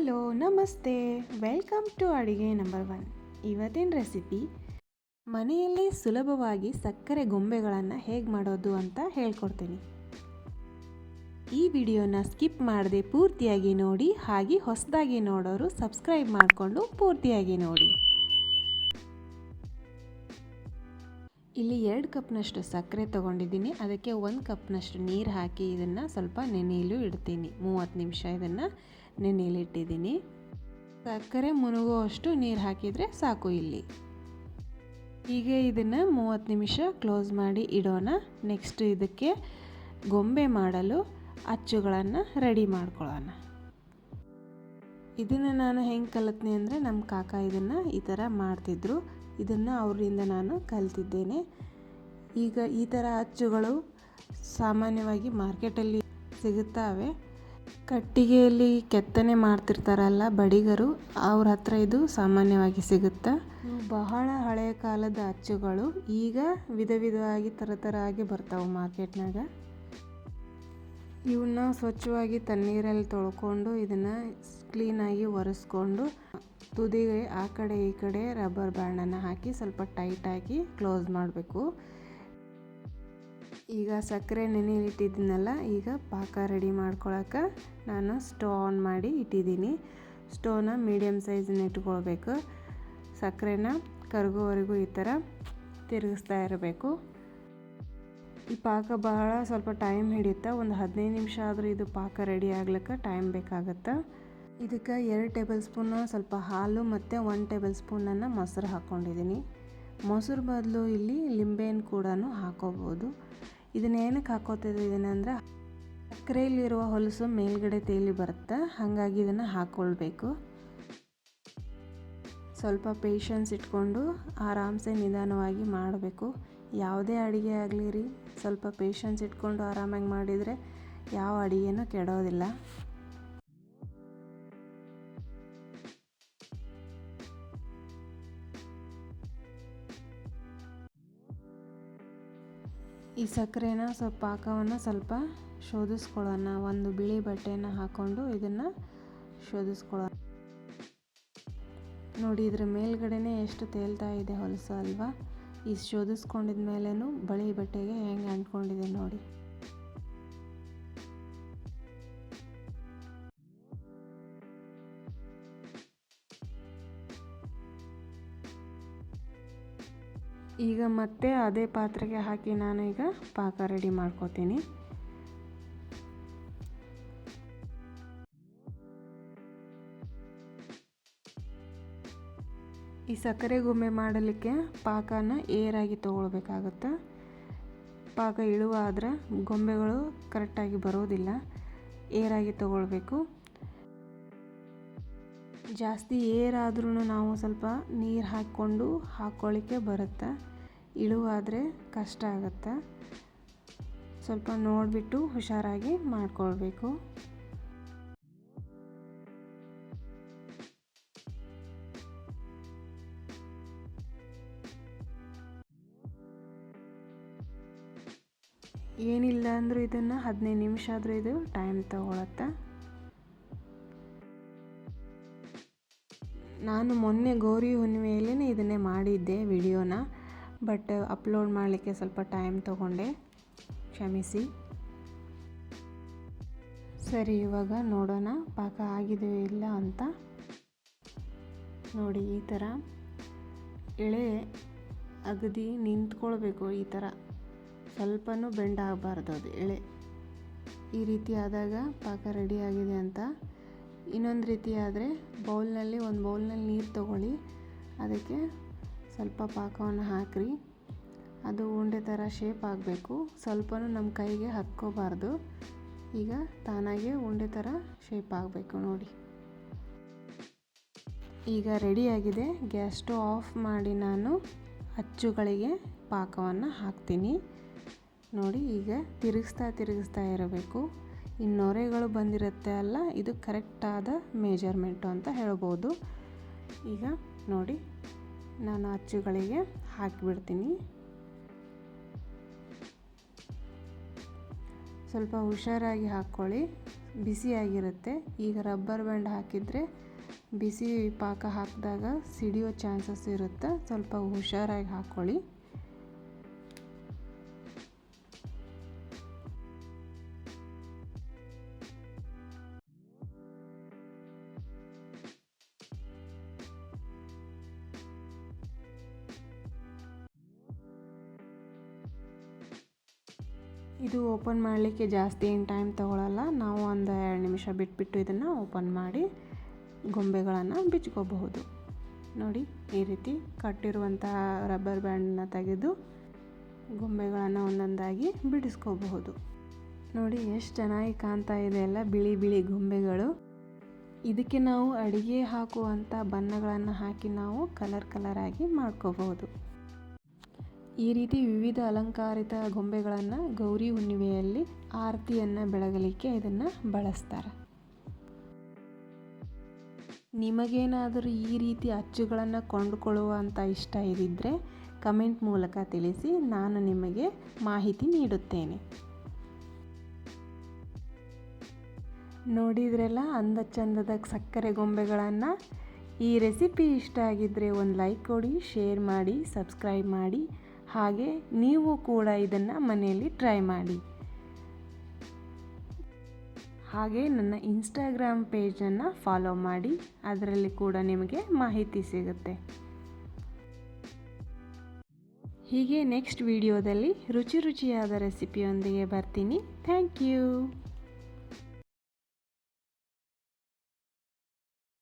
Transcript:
Hello, ನಮಸ್ತೆ. Welcome to ಅಡುಗೆ number one. ಇವತ್ತಿನ ರೆಸಿಪಿ, ಮನೆಯಲ್ಲೇ ಸುಲಭವಾಗಿ ಸಕ್ಕರೆ ಗೊಂಬೆಗಳನ್ನು ಹೇಗೆ ಮಾಡೋದು ಅಂತ ಹೇಳ್ಕೊಡ್ತೀನಿ. ಈ ವಿಡಿಯೋನ ಸ್ಕಿಪ್ ಮಾಡದೆ ಪೂರ್ತಿಯಾಗಿ ನೋಡಿ, ಹಾಗೆ ಹೊಸದಾಗಿ ನೋಡೋರು ಸಬ್ಸ್ಕ್ರೈಬ್ ಮಾಡಿಕೊಂಡು ಪೂರ್ತಿಯಾಗಿ ನೋಡಿ. ಇಲ್ಲಿ ಎರಡು ಕಪ್ನಷ್ಟು ಸಕ್ಕರೆ ತೊಗೊಂಡಿದ್ದೀನಿ. ಅದಕ್ಕೆ ಒಂದು ಕಪ್ನಷ್ಟು ನೀರು ಹಾಕಿ ಇದನ್ನು ಸ್ವಲ್ಪ ನೆನೆಯಲು ಇಡ್ತೀನಿ. ಮೂವತ್ತು ನಿಮಿಷ ಇದನ್ನು ನೆನೆಯಲು ಇಟ್ಟಿದ್ದೀನಿ ಸಕ್ಕರೆ ಮುನುಗುವಷ್ಟು ನೀರು ಹಾಕಿದರೆ ಸಾಕು ಇಲ್ಲಿ. ಹೀಗೆ ಇದನ್ನು ಮೂವತ್ತು ನಿಮಿಷ ಕ್ಲೋಸ್ ಮಾಡಿ ಇಡೋಣ. ನೆಕ್ಸ್ಟ್ ಇದಕ್ಕೆ ಗೊಂಬೆ ಮಾಡಲು ಅಚ್ಚುಗಳನ್ನು ರೆಡಿ ಮಾಡ್ಕೊಳ್ಳೋಣ. ಇದನ್ನು ನಾನು ಹೆಂಗೆ ಕಲಿತ್ನಿ ಅಂದರೆ ನಮ್ಮ ಕಾಕ ಇದನ್ನು ಈ ಥರ ಮಾಡ್ತಿದ್ರು. ಇದನ್ನು ಅವರಿಂದ ನಾನು ಕಲಿತಿದ್ದೇನೆ. ಈಗ ಈ ಥರ ಅಚ್ಚುಗಳು ಸಾಮಾನ್ಯವಾಗಿ ಮಾರ್ಕೆಟಲ್ಲಿ ಸಿಗುತ್ತವೆ. ಕಟ್ಟಿಗೆಯಲ್ಲಿ ಕೆತ್ತನೆ ಮಾಡ್ತಿರ್ತಾರಲ್ಲ ಬಡಿಗರು, ಅವ್ರ ಹತ್ರ ಇದು ಸಾಮಾನ್ಯವಾಗಿ ಸಿಗುತ್ತೆ. ಬಹಳ ಹಳೆಯ ಕಾಲದ ಅಚ್ಚುಗಳು. ಈಗ ವಿಧ ವಿಧವಾಗಿ ಥರ ಥರ ಆಗಿ ಬರ್ತಾವೆ ಮಾರ್ಕೆಟ್ನಾಗ. ಇವನ್ನ ಸ್ವಚ್ಛವಾಗಿ ತಣ್ಣೀರಲ್ಲಿ ತೊಳ್ಕೊಂಡು ಇದನ್ನು ಕ್ಲೀನಾಗಿ ಒರೆಸ್ಕೊಂಡು ತುದಿಗೆ ಆ ಕಡೆ ಈ ಕಡೆ ರಬ್ಬರ್ ಬ್ಯಾಂಡನ್ನು ಹಾಕಿ ಸ್ವಲ್ಪ ಟೈಟಾಗಿ ಕ್ಲೋಸ್ ಮಾಡಬೇಕು. ಈಗ ಸಕ್ಕರೆ ನೆನೆಲಿಟ್ಟಿದ್ದೀನಲ್ಲ, ಈಗ ಪಾಕ ರೆಡಿ ಮಾಡ್ಕೊಳಕ್ಕೆ ನಾನು ಸ್ಟವ್ ಆನ್ ಮಾಡಿ ಇಟ್ಟಿದ್ದೀನಿ. ಸ್ಟೋವ್ನ ಮೀಡಿಯಮ್ ಸೈಜನ್ನ ಇಟ್ಕೊಳ್ಬೇಕು. ಸಕ್ಕರೆನ ಕರಗೋವರೆಗೂ ಈ ಥರ ತಿರುಗಿಸ್ತಾ ಇರಬೇಕು. ಈ ಪಾಕ ಬಹಳ ಸ್ವಲ್ಪ ಟೈಮ್ ಹಿಡಿಯುತ್ತೆ ಒಂದು ಹದಿನೈದು ನಿಮಿಷ ಆದರೂ ಇದು ಪಾಕ ರೆಡಿ ಆಗ್ಲಿಕ್ಕೆ ಟೈಮ್ ಬೇಕಾಗತ್ತೆ. ಇದಕ್ಕೆ ಎರಡು ಟೇಬಲ್ ಸ್ಪೂನ್ ಸ್ವಲ್ಪ ಹಾಲು ಮತ್ತು ಒಂದು ಟೇಬಲ್ ಸ್ಪೂನನ್ನು ಮೊಸರು ಹಾಕ್ಕೊಂಡಿದ್ದೀನಿ ಮೊಸರು ಬದಲು ಇಲ್ಲಿ ಲಿಂಬೆಯನ್ನು ಕೂಡ ಹಾಕೋಬೋದು. ಇದನ್ನ ಏನಕ್ಕೆ ಹಾಕೋತಿದ್ದೀನಿ ಅಂದರೆ ಸಕ್ಕರೆಯಲ್ಲಿರುವ ಹೊಲಸು ಮೇಲ್ಗಡೆ ತೇಲಿ ಬರುತ್ತೆ, ಹಾಗಾಗಿ ಇದನ್ನು ಹಾಕ್ಕೊಳ್ಬೇಕು ಸ್ವಲ್ಪ ಪೇಷನ್ಸ್ ಇಟ್ಕೊಂಡು ಆರಾಮ್ಸೆ ನಿಧಾನವಾಗಿ ಮಾಡಬೇಕು. ಯಾವುದೇ ಅಡುಗೆ ಆಗಲಿ ರೀ, ಸ್ವಲ್ಪ ಪೇಷನ್ಸ್ ಇಟ್ಕೊಂಡು ಆರಾಮಾಗಿ ಮಾಡಿದರೆ ಯಾವ ಅಡುಗೆನೂ ಕೆಡೋದಿಲ್ಲ. ಈ ಸಕ್ಕರೆನ ಸ್ವಲ್ಪ ಪಾಕವನ್ನು ಸ್ವಲ್ಪ ಶೋಧಿಸ್ಕೊಳ್ಳೋಣ. ಒಂದು ಬಿಳಿ ಬಟ್ಟೆಯನ್ನು ಹಾಕ್ಕೊಂಡು ಇದನ್ನು ಶೋಧಿಸ್ಕೊಳ್ಳೋಣ. ನೋಡಿ, ಇದ್ರ ಮೇಲ್ಗಡೆನೇ ಎಷ್ಟು ತೇಲ್ತಾ ಇದೆ ಹೊಲಸು ಅಲ್ವಾ? ಈ ಶೋಧಿಸ್ಕೊಂಡಿದ ಬಳಿ ಬಟ್ಟೆಗೆ ಹೆಂಗೆ ಅಂಟ್ಕೊಂಡಿದೆ ನೋಡಿ. ಈಗ ಮತ್ತೆ ಅದೇ ಪಾತ್ರೆಗೆ ಹಾಕಿ ನಾನು ಈಗ ಪಾಕ ರೆಡಿ ಮಾಡ್ಕೋತೀನಿ. ಈ ಸಕ್ಕರೆ ಗೊಂಬೆ ಮಾಡಲಿಕ್ಕೆ ಪಾಕನ ಏರಾಗಿ ತೊಗೊಳ್ಬೇಕಾಗುತ್ತೆ? ಪಾಕ ಇಳುವಾದ್ರೆ ಗೊಂಬೆಗಳು ಕರೆಕ್ಟಾಗಿ ಬರೋದಿಲ್ಲ. ಏರಾಗಿ ತೊಗೊಳ್ಬೇಕು. ಜಾಸ್ತಿ ಏರಾದ್ರೂ ನಾವು ಸ್ವಲ್ಪ ನೀರು ಹಾಕ್ಕೊಂಡು ಹಾಕ್ಕೊಳ್ಳಿಕ್ಕೆ ಬರುತ್ತೆ. ಇಳುವಾದರೆ ಕಷ್ಟ ಆಗುತ್ತೆ. ಸ್ವಲ್ಪ ನೋಡಿಬಿಟ್ಟು ಹುಷಾರಾಗಿ ಮಾಡಿಕೊಳ್ಬೇಕು. ಏನಿಲ್ಲ ಅಂದರೂ ಇದನ್ನು ಹದಿನೈದು ನಿಮಿಷ ಆದರೂ ಇದು ಟೈಮ್ ತಗೊಳತ್ತೆ. ನಾನು ಮೊನ್ನೆ ಗೌರಿ ಹುಣ್ಣಿಮೆಯಲ್ಲೇ ಇದನ್ನೇ ಮಾಡಿದ್ದೆ ವಿಡಿಯೋನ, ಬಟ್ ಅಪ್ಲೋಡ್ ಮಾಡಲಿಕ್ಕೆ ಸ್ವಲ್ಪ ಟೈಮ್ ತಗೊಂಡೆ. ಕ್ಷಮಿಸಿ. ಸರಿ, ಇವಾಗ ನೋಡೋಣ. ಪಾಕ ಆಗಿದೆಯೋ ಇಲ್ಲ ಅಂತ. ನೋಡಿ, ಈ ಥರ. ಎಳೆ ಅಗದಿ ನಿಂತ್ಕೊಳ್ಬೇಕು ಈ ಥರ. ಸ್ವಲ್ಪನೂ ಬೆಂಡ್ ಆಗಬಾರ್ದು ಅದು ಎಳೆ. ಈ ರೀತಿ ಆದಾಗ ಪಾಕ ರೆಡಿ ಆಗಿದೆ ಅಂತ ಇನ್ನೊಂದು ರೀತಿ ಆದರೆ ಬೌಲ್ನಲ್ಲಿ, ಒಂದು ಬೌಲ್ನಲ್ಲಿ ನೀರು ತೊಗೊಳ್ಳಿ. ಅದಕ್ಕೆ ಸ್ವಲ್ಪ ಪಾಕವನ್ನು ಹಾಕ್ರಿ. ಅದು ಉಂಡೆ ಥರ ಶೇಪ್ ಆಗಬೇಕು. ಸ್ವಲ್ಪನೂ ನಮ್ಮ ಕೈಗೆ ಹತ್ಕೋಬಾರ್ದು. ಈಗ ತಾನಾಗೆ ಉಂಡೆ ಥರ ಶೇಪ್ ಆಗಬೇಕು ನೋಡಿ. ಈಗ ರೆಡಿಯಾಗಿದೆ ಗ್ಯಾಸ್ ಸ್ಟವ್ ಆಫ್ ಮಾಡಿ ನಾನು ಅಚ್ಚುಗಳಿಗೆ ಪಾಕವನ್ನು ಹಾಕ್ತೀನಿ. ನೋಡಿ, ಈಗ ತಿರುಗಿಸ್ತಾ ತಿರುಗಿಸ್ತಾ ಇರಬೇಕು. ಈ ನೊರೆಗಳು ಬಂದಿರುತ್ತೆ ಅಲ್ಲ, ಇದು ಕರೆಕ್ಟಾದ ಮೇಜರ್ಮೆಂಟು ಅಂತ ಹೇಳ್ಬೋದು. ಈಗ ನೋಡಿ, ನಾನು ಅಚ್ಚುಗಳಿಗೆ ಹಾಕಿಬಿಡ್ತೀನಿ. ಸ್ವಲ್ಪ ಹುಷಾರಾಗಿ ಹಾಕ್ಕೊಳ್ಳಿ, ಬಿಸಿಯಾಗಿರುತ್ತೆ. ಈಗ ರಬ್ಬರ್ ಬ್ಯಾಂಡ್ ಹಾಕಿದರೆ ಬಿಸಿ ಪಾಕ ಹಾಕಿದಾಗ ಸಿಡಿಯೋ ಚಾನ್ಸಸ್ ಇರುತ್ತೆ. ಸ್ವಲ್ಪ ಹುಷಾರಾಗಿ ಹಾಕ್ಕೊಳ್ಳಿ. ಇದು ಓಪನ್ ಮಾಡಲಿಕ್ಕೆ ಜಾಸ್ತಿ ಏನು ಟೈಮ್ ತೊಗೊಳಲ್ಲ. ನಾವು ಒಂದು ಎರಡು ನಿಮಿಷ ಬಿಟ್ಬಿಟ್ಟು ಇದನ್ನು ಓಪನ್ ಮಾಡಿ ಗೊಂಬೆಗಳನ್ನು ಬಿಚ್ಕೋಬಹುದು. ನೋಡಿ, ಈ ರೀತಿ ಕಟ್ಟಿರುವಂತಹ ರಬ್ಬರ್ ಬ್ಯಾಂಡನ್ನ ತೆಗೆದು ಗೊಂಬೆಗಳನ್ನು ಒಂದೊಂದಾಗಿ ಬಿಡಿಸ್ಕೋಬಹುದು. ನೋಡಿ, ಎಷ್ಟು ಚೆನ್ನಾಗಿ ಕಾಣ್ತಾ ಇದೆ ಅಲ್ಲ ಬಿಳಿ ಬಿಳಿ ಗೊಂಬೆಗಳು. ಇದಕ್ಕೆ ನಾವು ಅಡಿಗೆ ಹಾಕುವಂಥ ಬಣ್ಣಗಳನ್ನು ಹಾಕಿ ನಾವು ಕಲರ್ ಕಲರಾಗಿ ಮಾಡ್ಕೋಬಹುದು. ಈ ರೀತಿ ವಿವಿಧ ಅಲಂಕಾರಿತ ಗೊಂಬೆಗಳನ್ನು ಗೌರಿ ಹುಣ್ಣಿಮೆಯಲ್ಲಿ ಆರತಿಯನ್ನು ಬೆಳಗಲಿಕ್ಕೆ ಇದನ್ನು ಬಳಸ್ತಾರೆ. ನಿಮಗೇನಾದರೂ ಈ ರೀತಿ ಅಚ್ಚುಗಳನ್ನು ಕೊಂಡುಕೊಳ್ಳುವಂಥ ಇಷ್ಟ ಇದ್ದಿದ್ದರೆ ಕಮೆಂಟ್ ಮೂಲಕ ತಿಳಿಸಿ ನಾನು ನಿಮಗೆ ಮಾಹಿತಿ ನೀಡುತ್ತೇನೆ. ನೋಡಿದ್ರೆಲ್ಲ ಅಂದ ಚಂದದ ಸಕ್ಕರೆ ಗೊಂಬೆಗಳನ್ನು. ಈ ರೆಸಿಪಿ ಇಷ್ಟ ಆಗಿದ್ದರೆ ಒಂದು ಲೈಕ್ ಕೊಡಿ, ಶೇರ್ ಮಾಡಿ, ಸಬ್ಸ್ಕ್ರೈಬ್ ಮಾಡಿ. ಹಾಗೆ ನೀವು ಕೂಡ ಇದನ್ನು ಮನೆಯಲ್ಲಿ ಟ್ರೈ ಮಾಡಿ. ಹಾಗೆ ನನ್ನ ಇನ್ಸ್ಟಾಗ್ರಾಮ್ ಪೇಜನ್ನು ಫಾಲೋ ಮಾಡಿ. ಅದರಲ್ಲಿ ಕೂಡ ನಿಮಗೆ ಮಾಹಿತಿ ಸಿಗುತ್ತೆ. ಹೀಗೆ ನೆಕ್ಸ್ಟ್ ವಿಡಿಯೋದಲ್ಲಿ ರುಚಿ ರುಚಿಯಾದ ರೆಸಿಪಿಯೊಂದಿಗೆ ಬರ್ತೀನಿ. Thank you